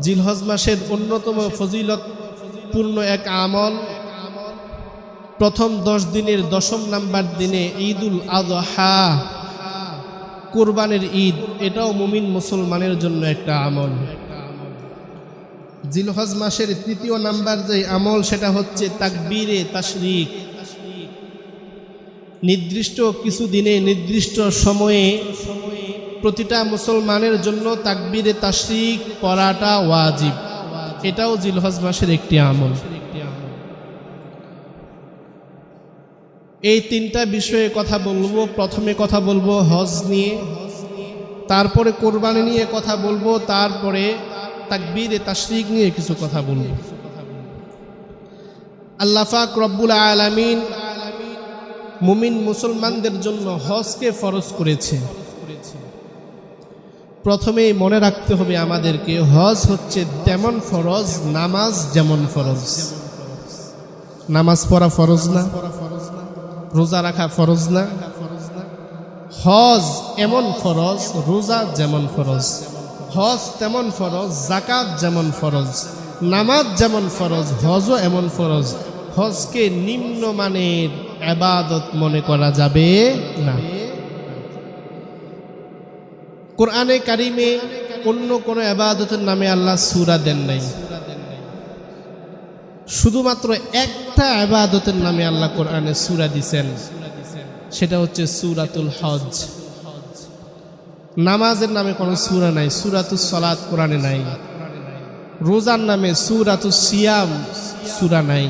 জিলহজ মাসের অন্যতম ফজিলতপূর্ণ এক আমল। প্রথম দশ দিনের দশম নাম্বার দিনে ঈদুল আজহা, কোরবানের ঈদ। এটাও মুমিন মুসলমানের জন্য একটা আমল। জিলহজ মাসের তৃতীয় নাম্বার যে আমল, সেটা হচ্ছে তাকবীরে তাশরিক। নির্দিষ্ট কিছু দিনে, নির্দিষ্ট সময়ে প্রতিটা মুসলমানের জন্য তাকবীরে তাশরিক পড়াটা ওয়াজিব। এটাও জিলহজ মাসের একটি আমল। এই তিনটা বিষয়ে কথা বলব। প্রথমে কথা বলব হজ নিয়ে। তারপরে কোরবানি নিয়ে কথা বলব। তারপরে তাকবীরে তাশরিক নিয়ে কিছু কথা বলব। আল্লাফাক রব্বুল আলামিন মুমিন মুসলমানদের জন্য হজকে ফরজ করেছে। প্রথমেই মনে রাখতে হবে আমাদেরকে, হজ হচ্ছে তেমন ফরজ, নামাজ যেমন ফরজ। নামাজ পড়া ফরজ না? রোজা রাখা ফরজ না? হজ এমন ফরজ, রোজা যেমন ফরজ। হজ তেমন ফরজ, জাকাত যেমন ফরজ। নামাজ যেমন ফরজ, হজও এমন ফরজ। হজকে নিম্নমানের আবাদত মনে করা যাবে না। কোরআনে কারিমে অন্য কোনো আবাদতের নামে আল্লাহ সুরা দেন নাই। শুধুমাত্র একটা আবাদতের নামে আল্লাহ কোরআনে সুরা দিছেন। সেটা হচ্ছে সুরাতুল হজ নামাজের নামে কোনো সুরা নাই সুরাতুল সলাদ কোরআনে নাই। রোজার নামে সুরাতু সিয়াম সুরা নাই।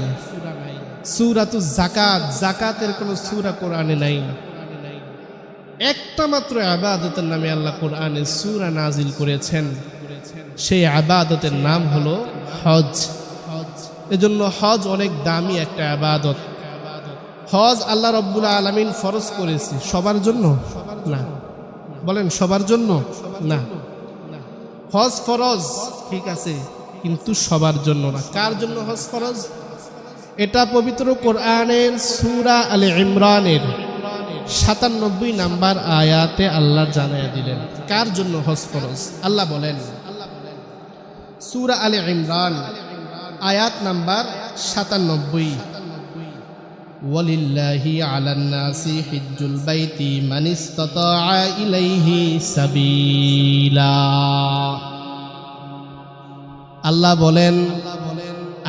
সুরাতু জাকাত জাকাতের কোনো সুরা কোরআনে নাই। একটা মাত্র আবাদতের নামে আল্লাহ কোরআনে সুরা নাজিল করেছেন। সেই আবাদতের নাম হলো হজ। এজন্য হজ অনেক দামি একটা আবাদত। হজ আল্লাহ রব্বুল আলমিন ফরজ করেছে। সবার জন্য? না। বলেন, সবার জন্য? না। হজ ফরজ, ঠিক আছে, কিন্তু সবার জন্য না। কার জন্য হজ ফরজ? এটা পবিত্র কোরআনের সুরা আলে ইমরানের। সাতানব্বই নাম্বার আয়াতে আল্লাহ জানাইয়া দিলেন, কার জন্য হজ ফরজ? আল্লাহ বলেন, সুরা আলে ইমরান, আয়াত নাম্বার সাতানব্বই। ওয়ালিল্লাহি আলান নাসি হিজ্জুল বাইতি মান ইসতাতাআ সাবিলা। আল্লাহ বলেন,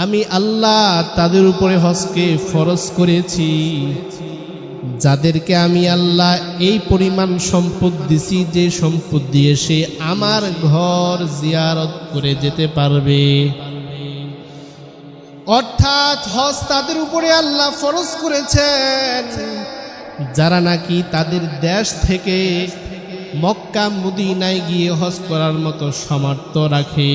আমি আল্লাহ তাদের উপরে হজকে ফরজ করেছি। যাদেরকে আমি আল্লাহ এই পরিমাণ সম্পদ দিছি, যে সম্পদ দিয়ে সে আমার ঘর জিয়ারত করে যেতে পারবে। অর্থাৎ হজ তাদের উপরে আল্লাহ ফরজ করেছেন। যারা নাকি তাদের দেশ থেকে মক্কা, মুদিনায় গিয়ে হজ করার মতো সামর্থ্য রাখে।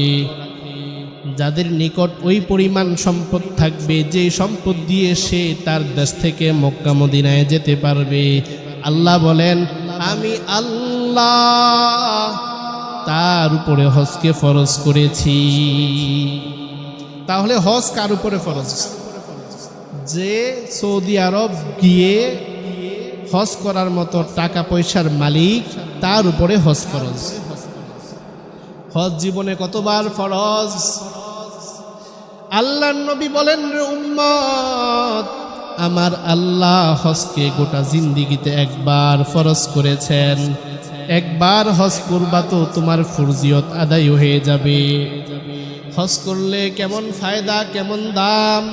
যাদের নিকট ওই পরিমাণ সম্পদ থাকবে, যে সম্পদ দিয়ে সে তার দেশ থেকে মক্কা মদিনায় যেতে পারবে। আল্লাহ বলেন, আমি আল্লাহ তার উপরে হজকে ফরজ করেছি। তাহলে হজ কার উপরে ফরজ? যে সৌদি আরব গিয়ে হজ করার মতো টাকা পয়সার মালিক, তার উপরে হজ ফরজ। হজ জীবনে কতবার ফরজ? আল্লাহ নবী বলেন, রে উম্মত, আমার আল্লাহ হজকে গোটা জিন্দিগিতে একবার ফরজ করেছেন। একবার হজ করবা তো তোমার ফুরজিয়ত আদায় হয়ে যাবে। হজ করলে কেমন ফায়দা, কেমন দাম?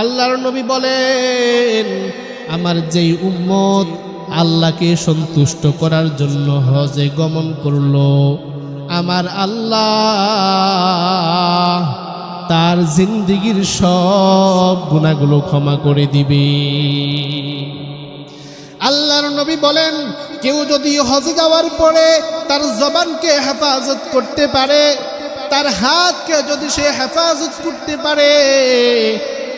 আল্লাহর নবী বলেন, আমার যেই উম্মত আল্লাহকে সন্তুষ্ট করার জন্য হজে গমন করল। আমার আল্লাহ তার জিন্দিগির সব গুণাগুলো ক্ষমা করে দিবে। আল্লাহর নবী বলেন, কেউ যদি হজে যাওয়ার পরে তার জবানকে হেফাজত করতে পারে, তার হাতকে যদি সে হেফাজত করতে পারে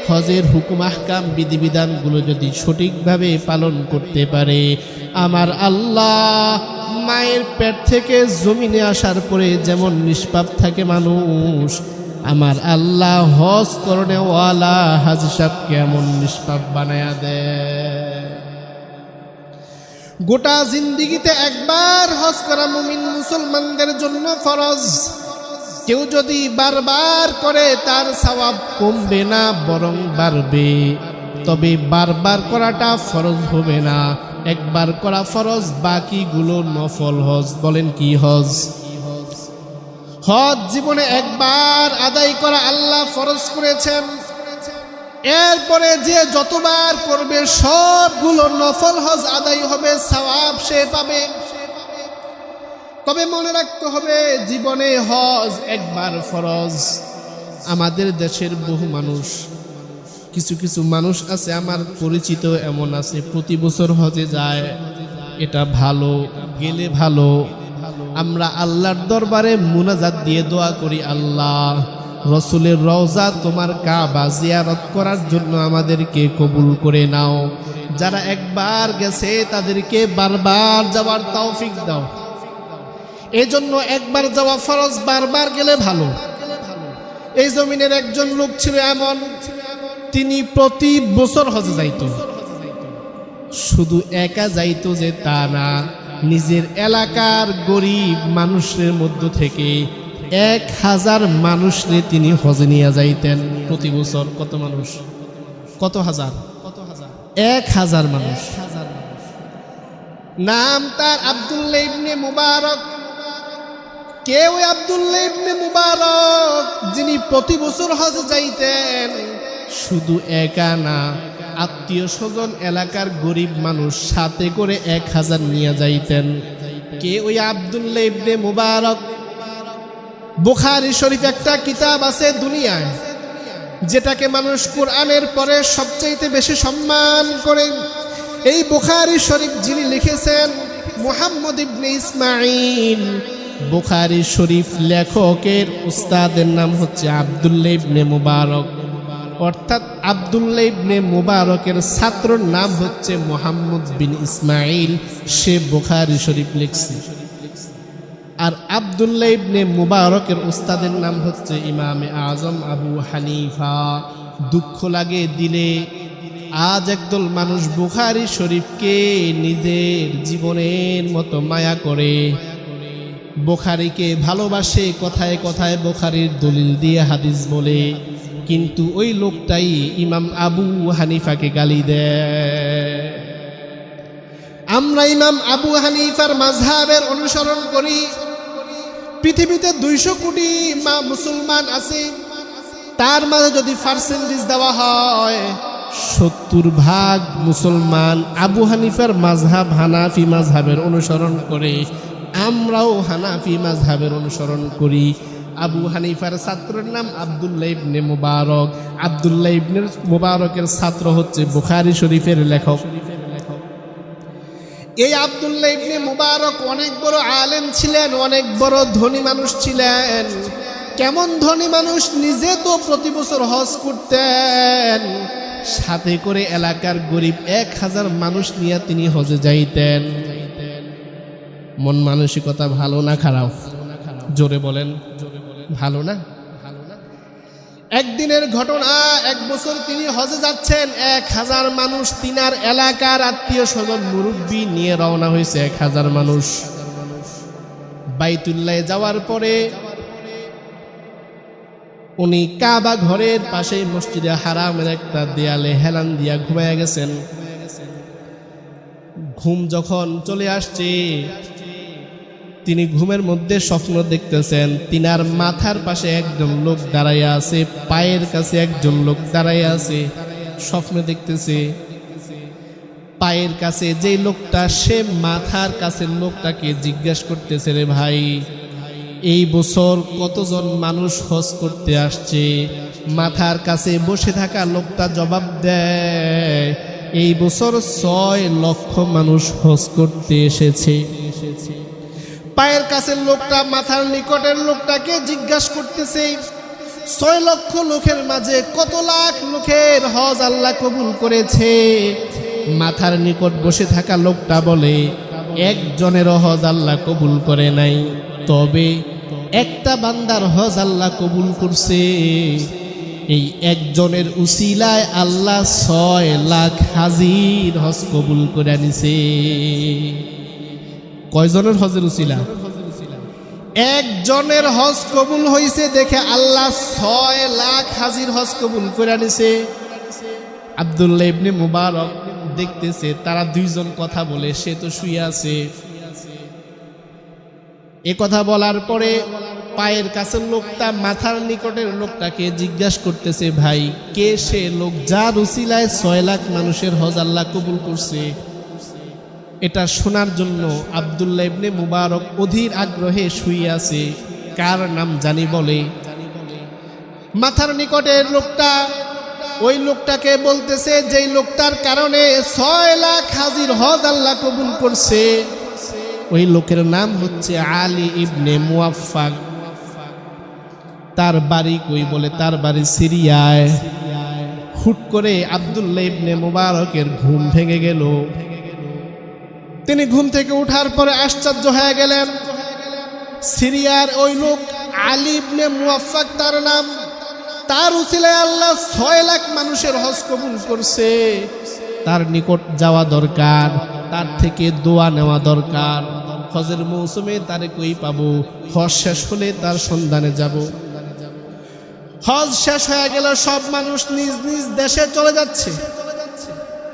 হজের হুকুম, আহকাম, বিধিবিধানগুলো যদি সঠিকভাবে পালন করতে পারে, আমার আল্লাহ মায়ের পেট থেকে জমিনে আসার পরে যেমন নিষ্পাপ থাকে মানুষ, আমার আল্লাহ হজ করণে ওয়ালা হাজ সাহেব কেমন নিষ্পাপ বানায়া দেয় গোটা জিন্দিগিতে একবার হজ করা মুমিন মুসলমানদের জন্য ফরজ। কেউ যদি বারবার করে, তার সওয়াব কমবে না, বরং বাড়বে। তবে বারবার করাটা ফরজ হবে না। একবার করা ফরজ, বাকিগুলো নফল হজ। বলেন কি হজ? হজ জীবনে একবার আদায় করা আল্লাহ ফরজ করেছেন। এরপরে যে যতবার করবে, সবগুলো নফল হজ আদায় হবে, সওয়াব সে পাবে। তবে মনে রাখতে হবে, জীবনে হজ একবার ফরজ। আমাদের দেশের বহু মানুষ, কিছু কিছু মানুষ আছে, আমার পরিচিত এমন আছে, প্রতি বছর হজে যায়। এটা ভালো, গেলে ভালো। আমরা আল্লাহর দরবারে মুনাজাত দিয়ে দোয়া করি, আল্লাহ, রসুলের রওজা তোমার কাবা জিয়ারত করার জন্য আমাদেরকে কবুল করে নাও। যারা একবার গেছে, তাদেরকে বারবার যাওয়ার তৌফিক দাও। এজন্য একবার যাওয়া ফরজ, বারবার গেলে ভালো। এই জমিনের একজন লোক ছিল এমন, তিনি প্রতি বছর হজে যাইত। শুধু একা যাইত যে তা না, নিজের এলাকার গরিব মানুষের মধ্য থেকে এক হাজার মানুষরে তিনি হজে নিয়ে যাইতেন প্রতি বছর। কত মানুষ? কত হাজার? কত হাজার এক হাজার মানুষ। নাম তার আব্দুল্লাহ ইবনে মুবারক। কে ওই আব্দুল্লাহ ইবনে মুবারক, যিনি প্রতি বছর হজে যাইতেন, শুধু একা না, আত্মীয় স্বজন, এলাকার গরিব মানুষ সাথে করে এক হাজার নিয়ে যাইতেন। কে ওই আব্দুল্লাহ ইবনে মুবারক। বুখারি শরীফ একটা কিতাব আছে দুনিয়ায়, যেটাকে মানুষ কোরআনের পরে সবচাইতে বেশি সম্মান করে। এই বুখারি শরীফ যিনি লিখেছেন, মুহাম্মদ ইবনে ইসমাইল বুখারি শরীফ লেখকের উস্তাদের নাম হচ্ছে আব্দুল্লাহ ইবনে মুবারক। অর্থাৎ আব্দুল্লাহ ইবনে মুবারকের ছাত্রর নাম হচ্ছে মোহাম্মদ বিন ইসমাইল সে বুখারি শরীফ লিখছে। আর আবদুল্লাহ ইবনে মুবারকের উস্তাদের নাম হচ্ছে ইমামে আজম আবু হানিফা। দুঃখ লাগে দিলে আজ একদল মানুষ বুখারি শরীফকে নিজের জীবনের মতো মায়া করে। বোখারিকে ভালোবাসে কথায় কথায় বোখারির দলিল দিয়ে হাদিস বলে। কিন্তু ওই লোকটাই ইমাম আবু হানিফাকে গালি দেয়। আমরা ইমাম আবু হানিফার মাঝহাবের অনুসরণ করি। পৃথিবীতে দুইশো কোটি মা মুসলমান আছে। তার মাঝে যদি পার্সেন্টেজ দেওয়া হয়, সত্তর ভাগ মুসলমান আবু হানিফার মাঝহাব হানাফি মাঝহাবের অনুসরণ করে। আমরাও হানাফি মাঝহাবের অনুসরণ করি। আবু হানিফার ছাত্রের নাম আবদুল্লাহ ইবনে মুবারক। আবদুল্লাহ ইবনে মুবারকের ছাত্র হচ্ছে বুখারি শরীফের লেখক। এই আবদুল্লাহ ইবনে মুবারক অনেক বড় আলেম ছিলেন, অনেক বড় ধনী মানুষ ছিলেন। কেমন ধনী মানুষ? নিজে তো প্রতি বছর হজ করতেন। সাথে করে এলাকার গরিব এক হাজার মানুষ নিয়ে তিনি হজে যাইতেন। মন মানসিকতা ভালো না খারাপ? জোরে বলেন। ভালো না? একদিনের ঘটনা, এক বছর তিনি হজে যাচ্ছেন, এক হাজার মানুষ তিনার এলাকার আত্মীয় স্বজন মুরব্বী নিয়ে রওনা হয়েছে, এক হাজার মানুষ। বাইতুল্লায় যাওয়ার পরে উনি কাবা ঘরের পাশে মসজিদে হারামের একটা দেয়ালে হেলান দিয়া ঘুমায় গেছেন। ঘুম যখন চলে আসছে তিনি ঘুমের মধ্যে স্বপ্ন দেখতেছেন। তিনার মাথার পাশে একজন লোক দাঁড়াইয়া আছে, পায়ের কাছে একজন লোক দাঁড়াইয়া আছে, স্বপ্ন দেখতেছে। পায়ের কাছে যে লোকটা, সে মাথার কাছে লোকটাকে জিজ্ঞাসা করতেছে, রে ভাই, এই বছর কতজন মানুষ হজ করতে আসছে? মাথার কাছে বসে থাকা লোকটা জবাব দেয়, এই বছর ছয় লক্ষ মানুষ হজ করতে এসেছে। পায়ের কাছে লোকটা, মাথার নিকটের লোকটাকে জিজ্ঞাসা করতেছে, ছয় লক্ষ লোকের মাঝে কত লাখ লোকের হজ আল্লাহ কবুল করেছে? মাথার নিকট বসে থাকা লোকটা বলে, একজনের হজ আল্লাহ কবুল করে নাই, তবে একটা বান্দার হজ আল্লাহ কবুল করছে। এই একজনের উসিলায় আল্লাহ ছয় লাখ হাজির হজ কবুল করে নিছে। কয়জনের হজের উসিলা? একজনের হজ কবুল হয়েছে দেখে আল্লাহ ছয় লাখ হাজির হজ কবুল করে নিছে আবদুল্লাহ ইবনে মুবারক দেখতেছে, তারা দুইজন কথা বলে, সে তো শুয়ে আছে। এ কথা বলার পরে পায়ের কাছের লোকটা, মাথার নিকটের লোকটাকে জিজ্ঞাসা করতেছে, ভাই, কে সে লোক যার উসিলায় ছয় লাখ মানুষের হজ আল্লাহ কবুল করছে? এটা শোনার জন্য আবদুল্লাহ ইবনে মুবারক অধীর আগ্রহে শুয়ে আছে। কার নাম জানি বলে? মাথার নিকটের লোকটা, ওই লোকটাকে বলতেছে, যেই লোকটার কারণে ছয় লাখ হাজির হজ আল্লাহ কবুল করছে। ওই লোকের নাম হচ্ছে আলী ইবনে মুয়াফাক তার বাড়ি কই বলে? তার বাড়ি সিরিয়ায়। হুট করে আবদুল্লাহ ইবনে মুবারকের ঘুম ভেঙে গেল। তিনি ঘুম থেকে উঠার পরে আশ্চর্য হয়ে গেলেন। সিরিয়ার ওই লোক আলী ইবনে মুয়াফাক তার নাম। তার উসিলায় আল্লাহ ছয় লাখ মানুষের হজ কবুল করছে। তার নিকট যাওয়া দরকার, তার থেকে দোয়া নেওয়া দরকার। হজের মৌসুমে তারে কই পাবো? হজ শেষ হলে তার সন্ধানে যাব। হজ শেষ হয়ে গেল সব মানুষ নিজ নিজ দেশে চলে যাচ্ছে।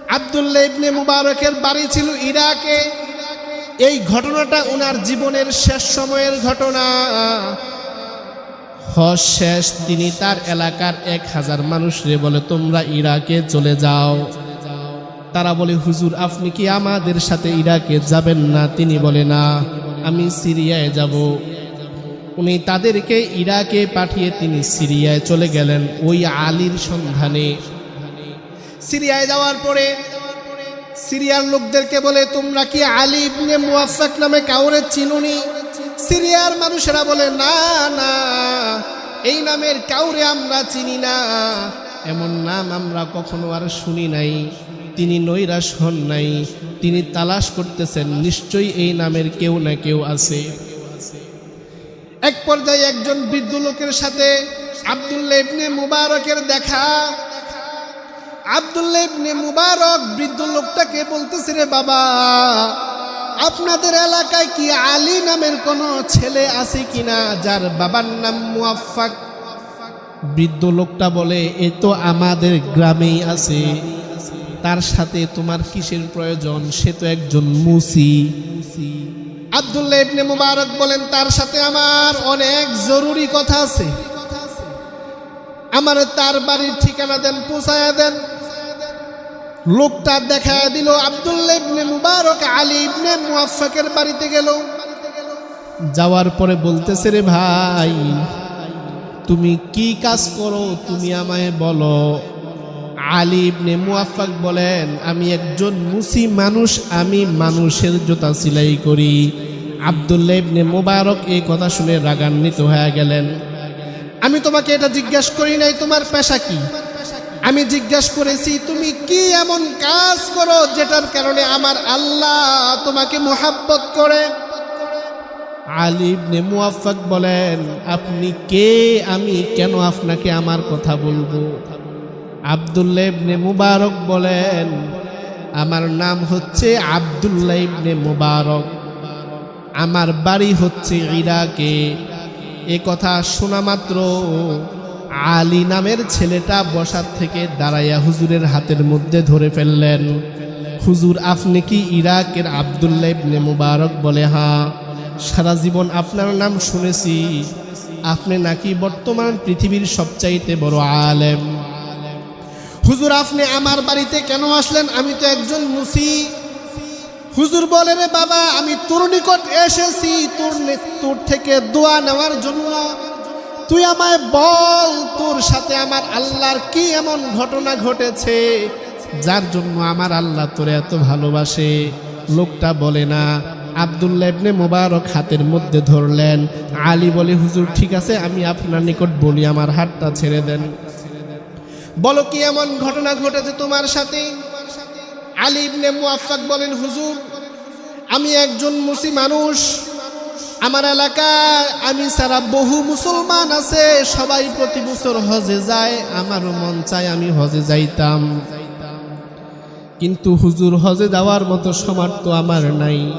আবদুল্লাহ ইবনে মুবারকের বাড়ি ছিল ইরাকে। এই ঘটনাটা উনার জীবনের শেষ সময়ের ঘটনা। হজ শেষ, তিনি তার এলাকার এক হাজার মানুষরে বলে, তোমরা ইরাকে চলে যাও। তারা বলে, হুজুর, আপনি কি আমাদের সাথে ইরাকে যাবেন না? তিনি বলে, না, আমি সিরিয়ায় যাব। উনি তাদেরকে ইরাকে পাঠিয়ে তিনি সিরিয়ায় চলে গেলেন ওই আলীর সন্ধানে। সিরিয়ায় যাওয়ার পরে সিরিয়ার লোকদেরকে বলে, তোমরা কি আলী ইবনে মুয়াফাক নামে কাউরে চিনুনি? সিরিয়ার মানুষেরা বলে, না না, এই নামের কাউরে আমরা চিনি না। এমন নাম আমরা কখনো আর শুনি নাই। তিনি নৈরাশ হন নাই। তিনি তালাশ করতেছেন, নিশ্চয়ই এই নামের কেউ না কেউ আছে। এক পর্যায়ে একজন বৃদ্ধ লোকের সাথে আবদুল্লাহ ইবনে মুবারকের দেখা আবদুল্লাহ ইবনে মুবারক বৃদ্ধ লোকটাকে বলতেছে, রে বাবা, আপনাদের এলাকায় কি আলী নামের কোনো ছেলে আছে কিনা যার বাবার নাম মুয়াফাক বৃদ্ধ লোকটা বলে, এ তো আমাদের গ্রামেই আছে। তার সাথে তোমার কিসের প্রয়োজন? সে তো একজন মুসি। আবদুল্লাহ মুবারক বলেন, তার সাথে আমার অনেক জরুরি কথা আছে। আমার তার বাড়ির ঠিকানা দেন, পৌঁছায়া দেন। লোকটা দেখা দিল আবদুল্লাহ ইবনে মুবারক, আলী ইবনে মুয়াফাকের বাড়িতে গেল। যাওয়ার পরে বলতেছে, রে ভাই, তুমি কি কাজ করো? তুমি আমায় বলো। আলী ইবনে মুয়াফাক বলেন, আমি একজন মুসি মানুষ, আমি মানুষের জুতা সেলাই করি। আবদুল্লাহ ইবনে মুবারক এই কথা শুনে রাগান্বিত হয়ে গেলেন। আমি তোমাকে এটা জিজ্ঞাসা করি নাই, তোমার পেশা কি? আমি জিজ্ঞাসা করেছি, তুমি কি এমন কাজ করো যেটার কারণে আমার আল্লাহ তোমাকে মোহাব্বত করে? আলী ইবনে মুয়াফাক বলেন, আপনি কে? আমি কেন আপনাকে আমার কথা বলব? আবদুল্লাহ ইবনে মুবারক বলেন, আমার নাম হচ্ছে আবদুল্লাহ ইবনে মুবারক। আমার বাড়ি হচ্ছে ইরাকে। এ কথা শোনা মাত্র আলী নামের ছেলেটা বসার থেকে দাঁড়াইয়া হুজুরের হাতের মধ্যে ধরে ফেললেন। হুজুর, আপনি কি ইরাকের আবদুল্লাহ ইবনে মুবারক বলে? হ্যাঁ সারা জীবন আপনার নাম শুনেছি। আপনি নাকি বর্তমান পৃথিবীর সবচাইতে বড় আলেম। হুজুর, আপনি আমার বাড়িতে কেন আসলেন? আমি তো একজন মুসি। হুজুর বলে, রে বাবা, আমি তোর নিকট এসেছি। তোর তোর থেকে দোয়া নেওয়ার জন্য তুই আমায় বল তোর সাথে আমার আল্লাহর কি এমন ঘটনা ঘটেছে? যার জন্য আমার আল্লাহ তোরে এত ভালোবাসে। লোকটা বলে না, আবদুল্লাহ ইবনে মোবারক হাতের মধ্যে ধরলেন। আলী বলে, হুজুর, ঠিক আছে, আমি আপনার নিকট বলি, আমার হাতটা ছেড়ে দেন। বলো, কি এমন ঘটনা ঘটেছে তোমার সাথে? আলী ইবনে মুআফফাক বলেন, হুজুর, আমি একজন মুসি মানুষ। আমার এলাকায় আমি সারা বহু মুসলমান আছে, সবাই প্রতি বছর হজে যায় আমারও মন চায় আমি হজে যাইতাম। কিন্তু হুজুর হজে যাওয়ার মতো সামর্থ্য আমার নাই।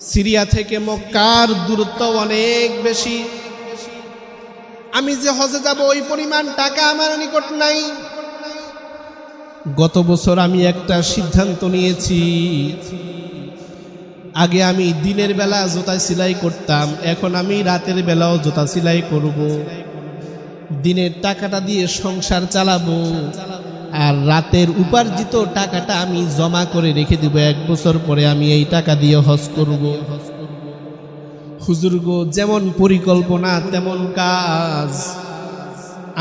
সিরিয়া থেকে মক্কার দূরত্ব অনেক বেশি। আমি যে হজে যাব, ওই পরিমাণ টাকা আমার নিকট নাই। গত বছর আমি একটা সিদ্ধান্ত নিয়েছি। আগে আমি দিনের বেলা জুতা সেলাই করতাম, এখন আমি রাতের বেলাও জুতা সেলাই করব। দিনের টাকাটা দিয়ে সংসার চালাবো। আর রাতের উপার্জিত টাকাটা আমি জমা করে রেখে দিব, এক বছর পরে আমি এই টাকা দিয়ে হজ করব। হুজুরগো যেমন পরিকল্পনা, তেমন কাজ।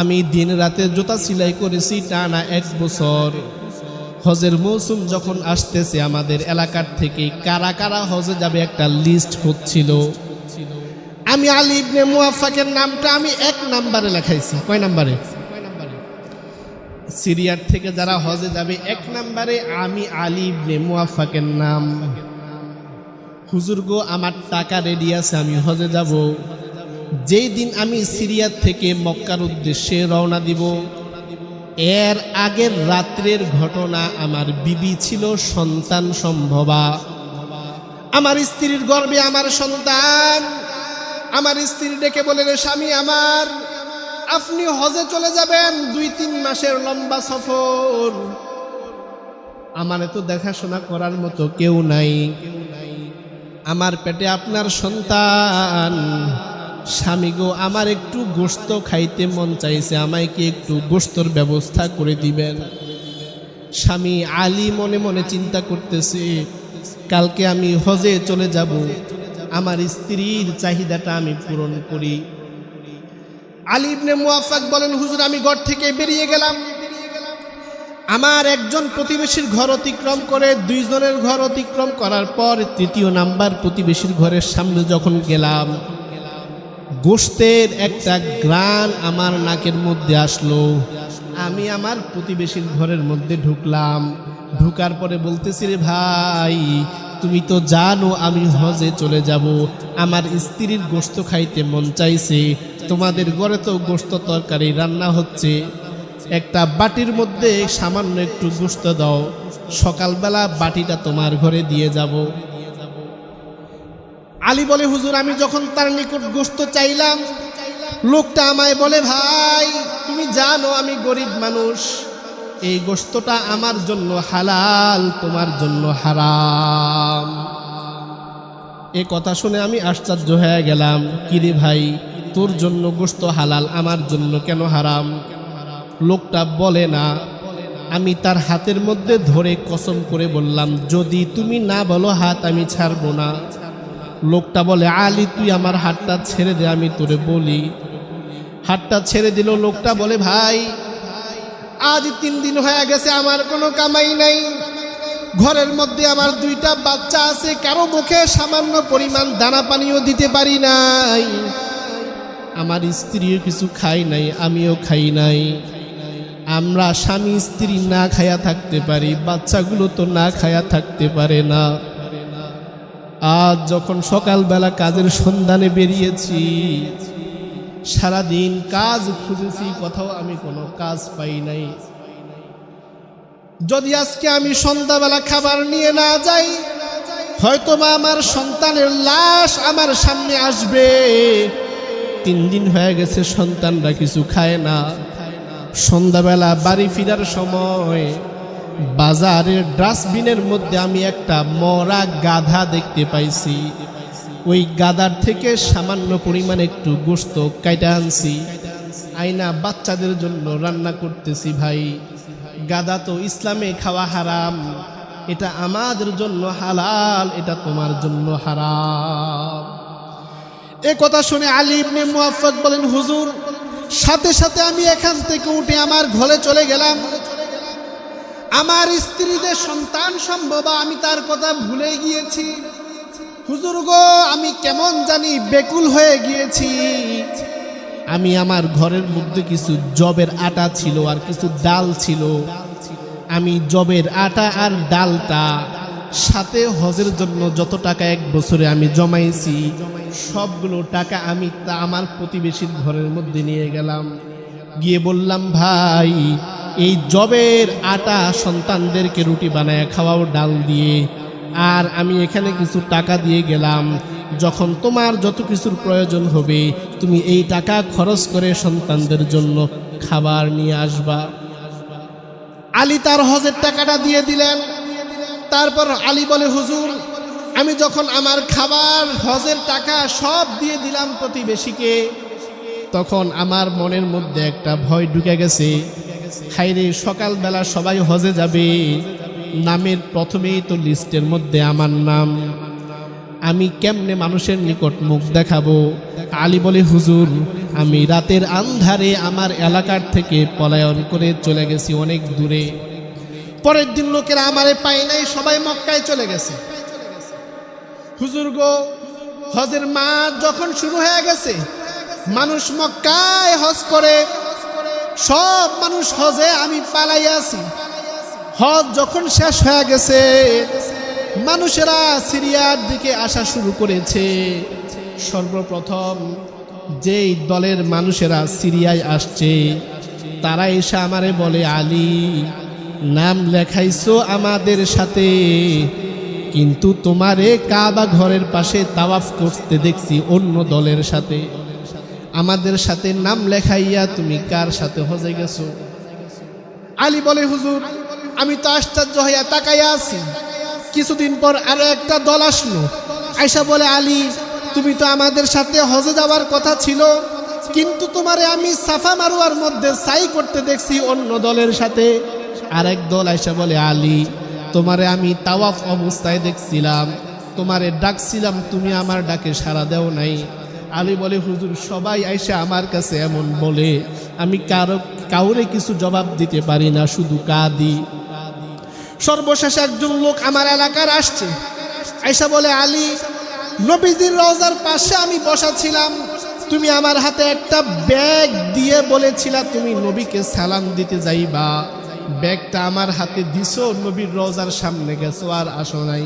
আমি দিন রাতে জুতা সেলাই করেছি টানা এক বছর। হজের মৌসুম যখন আসতেছে, আমাদের এলাকার থেকে কারা কারা হজে যাবে একটা লিস্ট হচ্ছিল। আমি আলী ইবনে মুয়াফাকের নামটা আমি এক নাম্বারে লেখাইছি। কয় নাম্বারে? সিরিয়ার থেকে যারা হজে যাবে, এক নাম্বারে আমি আলী ইবনে মুয়াফাকের নাম। হুজুর গো, আমার টাকা রেডি আছে, আমি হজে যাব। যেই দিন আমি সিরিয়ার থেকে মক্কার উদ্দেশ্যে রওনা দিব এর আগের রাত্রের ঘটনা আমার বিবি ছিল সন্তান সম্ভবা। আমার স্ত্রীর গর্বে আমার সন্তান। আমার স্ত্রী ডেকে বলেন স্বামী আমার, আপনি হজে চলে যাবেন দুই তিন মাসের লম্বা সফর। আমার তো দেখাশোনা করার মতো কেউ নাই। আমার পেটে আপনার সন্তান। স্বামী গো, আমার একটু গোস্ত খাইতে মন চাইছে আমায় কি একটু গোস্তর ব্যবস্থা করে দিবেন। স্বামী আলী মনে মনে চিন্তা করতেছে, কালকে আমি হজে চলে যাব, আমার স্ত্রীর চাহিদাটা আমি পূরণ করি। আলী ইবনে মুয়াফাক বলেন, হুজুর, আমি ঘর থেকে বেরিয়ে গেলাম। আমার একজন প্রতিবেশীর ঘর অতিক্রম করে দুইজনের ঘর অতিক্রম করার পর তৃতীয় নাম্বার প্রতিবেশীর ঘরের সামনে যখন গেলাম গোস্তের একটা গ্রান আমার নাকের মধ্যে আসলো। আমি আমার প্রতিবেশীর ঘরের মধ্যে ঢুকলাম। ঢুকার পরে বলতেছি, রে ভাই, তুমি তো জানো আমি হজে চলে যাব। আমার স্ত্রীর গোস্ত খাইতে মন চাইছে। তোমাদের ঘরে তো গোস্ত তরকারি রান্না হচ্ছে। একটা বাটির মধ্যে সামান্য একটু গোস্ত দাও। সকালবেলা বাটিটা তোমার ঘরে দিয়ে যাব। আলী বলে, হুজুর, আমি যখন তার নিকট গোস্ত চাইলাম, লোকটা আমায় বলে, ভাই, তুমি জানো আমি গরিব মানুষ। এই গোস্তটা আমার জন্য হালাল, তোমার জন্য হারাম। এ কথা শুনে আমি আশ্চর্য হয়ে গেলাম। কিরে ভাই, তোর জন্য গোস্ত হালাল, আমার জন্য কেন হারাম? লোকটা বলে, না, আমি তার হাতের মধ্যে ধরে কসম করে বললাম, যদি তুমি না বলো, হাত আমি ছাড়বো না। লোকটা বলে, আলী, তুই আমার হাতটা ছেড়ে দে, আমি তোরে বলি। হাতটা ছেড়ে দিল লোকটা বলে, ভাই, আজ তিন দিন হয়ে গেছে, আমার কোনো কামাই নাই। ঘরের মধ্যে আমার দুইটা বাচ্চা আছে, কারও মুখে সামান্য পরিমাণ দানা পানিও দিতে পারি নাই। আমার স্ত্রীও কিছু খাই নাই, আমিও খাই নাই। আমরা স্বামী স্ত্রী না খায়া থাকতে পারি, বাচ্চাগুলো তো না খায়া থাকতে পারে না। আজ যখন সকালবেলা কাজের সন্ধানে বেরিয়েছি, সারাদিন কাজ খুঁজেছি, কোথাও আমি কোনো কাজ পাই নাই। যদি আজকে আমি সন্ধ্যাবেলা খাবার নিয়ে না যাই হয়তো বা আমার সন্তানের লাশ আমার সামনে আসবে। তিন দিন হয়ে গেছে সন্তানরা কিছু খায় না। সন্ধ্যাবেলা বাড়ি ফিরার সময় বাজারের ডাস্টবিনের মধ্যে আমি একটা মরা গাধা দেখতে পাইছি। ওই গাদার থেকে সামান্য পরিমাণে একটু গোস্ত কাইটা আনছি। আইনা বাচ্চাদের জন্য রান্না করতেছি ভাই। গাদা তো ইসলামে খাওয়া হারাম। এটা আমাদের জন্য হালাল, এটা তোমার জন্য হারাম। এ কথা শুনে আলী মুআফফাক বলেন, হুজুর, সাথে সাথে আমি এখান থেকে উঠে আমার ঘরে চলে গেলাম। আমার স্ত্রীদের সন্তান সম্ভব, আমি তার কথা ভুলে গিয়েছি। হুজুর গো, আমি কেমন জানি বেকুল হয়ে গিয়েছি। আমি আমার ঘরের মধ্যে কিছু জবের আটা ছিল আর কিছু ডাল ছিল। আমি জবের আটা আর ডালটা সাথে হজের জন্য যত টাকা এক বছরে আমি জমাইছি, সবগুলো টাকা আমি তা আমার প্রতিবেশীর ঘরের মধ্যে নিয়ে গেলাম। গিয়ে বললাম, ভাই এই জবের আটা সন্তানদেরকে রুটি বানায় খাওয়াও ডাল দিয়ে। আর আমি এখানে কিছু টাকা দিয়ে গেলাম। যখন তোমার যত কিছুর প্রয়োজন হবে, তুমি এই টাকা খরচ করে সন্তানদের জন্য খাবার নিয়ে আসবা। আলী তার হজের টাকাটা দিয়ে দিলেন। তারপর আলী বলে, হুজুর, আমি যখন আমার খাবার, হজের টাকা সব দিয়ে দিলাম প্রতিবেশীকে, তখন আমার মনের মধ্যে একটা ভয় ঢুকে গেছে। হাইরে সকালবেলা সবাই হজে যাবে। নামের প্রথমেই তো লিস্টের মধ্যে আমার নাম। আমি কেমনে মানুষের নিকট মুখ দেখাবো? আলী বলে, হুজুর, আমি রাতের আন্ধারে আমার এলাকার থেকে পলায়ন করে চলে গেছি অনেক দূরে। পরের দিন লোকেরা আমারে পায় নাই, সবাই মক্কায় চলে গেছে। হুজুর গো, হজের মাস যখন শুরু হয়ে গেছে, মানুষ মক্কায় হজ করে সব মানুষ হজে আমি পালাই আছি। হজ যখন শেষ হয়ে গেছে, মানুষেরা সিরিয়ার দিকে আসা শুরু করেছে। সর্বপ্রথম যেই দলের মানুষেরা সিরিয়ায় আসছে, তারা এসে আমারে বলে, আলী, নাম লেখাইছো আমাদের সাথে, কিন্তু তোমারে কাবা ঘরের পাশে তাওয়াফ করতে দেখছি অন্য দলের সাথে। আমাদের সাথে নাম লেখাইয়া তুমি কার সাথে হজে গেছো? আলী বলে, হুজুর, আমি তো আশ্চর্য হইয়া তাকাইয়া আছি। কিছুদিন পর আরও একটা দল আসলো। আয়সা বলে, আলী, তুমি তো আমাদের সাথে হজে যাওয়ার কথা ছিল, কিন্তু তোমারে আমি সাফা মারুয়ার মধ্যে সাই করতে দেখছি অন্য দলের সাথে। আরেক দল আয়সা বলে, আলী, তোমারে আমি তাওয়াফ অবস্থায় দেখছিলাম। তোমারে ডাকছিলাম, তুমি আমার ডাকে সাড়া দেও নাই। আলী বলে, হুজুর, সবাই আইসা আমার কাছে এমন বলে। আমি কারও কাউরে কিছু জবাব দিতে পারি না, শুধু কাঁদি। সর্বশেষ একজন লোক আমার এলাকার আসছে। আইসা বলে, আলী, নবীজির রওজার পাশে আমি বসা ছিলাম। তুমি আমার হাতে একটা ব্যাগ দিয়ে বলেছিলা, তুমি নবীকে সালাম দিতে যাইবা। ব্যাগটা আমার হাতে দিছো, নবীর রওজার সামনে গেছো, আর আসো নাই।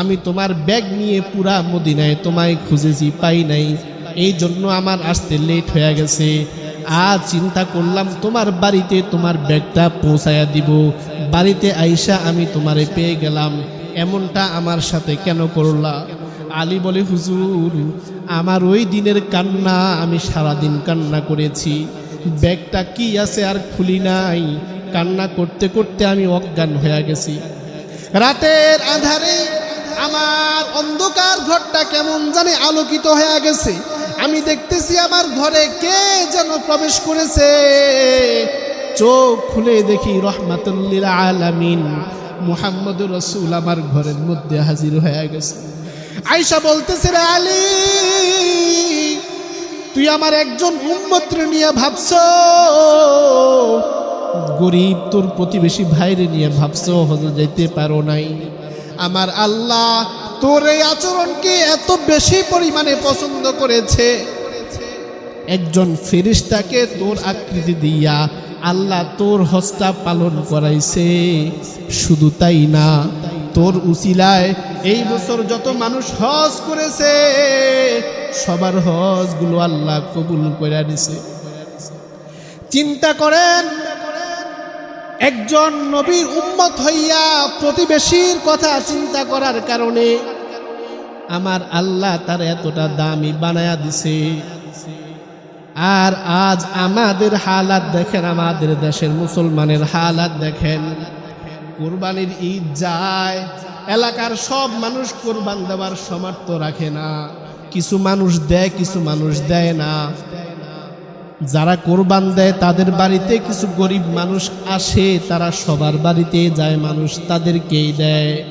আমি তোমার ব্যাগ নিয়ে পুরা মদিনায় তোমায় খুঁজেছি, পাই নাই। এই জন্য আমার আসতে লেট হয়ে গেছে। আজ চিন্তা করলাম তোমার বাড়িতে তোমার ব্যাগটা পৌঁছায়া দিব। বাড়িতে আইসা আমি তোমারে পেয়ে গেলাম। এমনটা আমার সাথে কেন করলা? আলী বলে, হুজুর, আমার ওই দিনের কান্না, আমি সারাদিন কান্না করেছি। ব্যাগটা কি আছে আর খুলি নাই। কান্না করতে করতে আমি অজ্ঞান হয়ে গেছি। রাতের আধারে আমার অন্ধকার ঘরটা কেমন জানে আলোকিত হয়ে গেছে। আমি দেখতেছি আমার ঘরে কে যেন প্রবেশ করেছে। চোখ খুলে দেখি রহমাতুল্লিল আলামিন মুহাম্মদ রসুল আমার ঘরের মধ্যে হাজির হয়ে গেছে। আয়সা বলতেছে, রে আলী, তুই আমার একজন উম্মত্র নিয়ে ভাবছ? গরিব তোর প্রতিবেশী ভাইরে নিয়ে ভাবছ? হজে যাইতে পারো নাই। আমার আল্লাহ তোর এই আচরণকে এত বেশি পরিমাণে পছন্দ করেছে। একজন ফেরিস্তাকে তোর আকৃতি দিয়া আল্লাহ তোর হস্তা পালন করাইছে। শুধু তাই না, তোর উচিলায় এই বছর যত মানুষ হজ করেছে, সবার হজগুলো আল্লাহ কবুল করে দিছে চিন্তা করেন একজন নবীর উম্মত হইয়া প্রতিবেশীর কথা চিন্তা করার কারণে আমার আল্লাহ তার এতটা দামি বানায়া দিছে। আর আজ আমাদের হালাত দেখেন, আমাদের দেশের মুসলমানের হালাত দেখেন। কোরবানির ঈদ যায়, এলাকার সব মানুষ কোরবান দেওয়ার সমর্থ রাখে না। কিছু মানুষ দেয়, কিছু মানুষ দেয় না। যারা কোরবান দেয়, তাদের বাড়িতে কিছু গরিব মানুষ আসে, তারা সবার বাড়িতে যায়, মানুষ তাদেরকেই দেয়।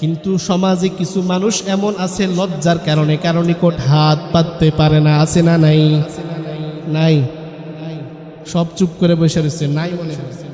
কিন্তু সমাজে কিছু মানুষ এমন আছে, লজ্জার কারণে কারণ নিকট হাত পাততে পারে না, আছে না নাই? নাই। সব চুপ করে বসে রয়েছে, নাই মনে হয়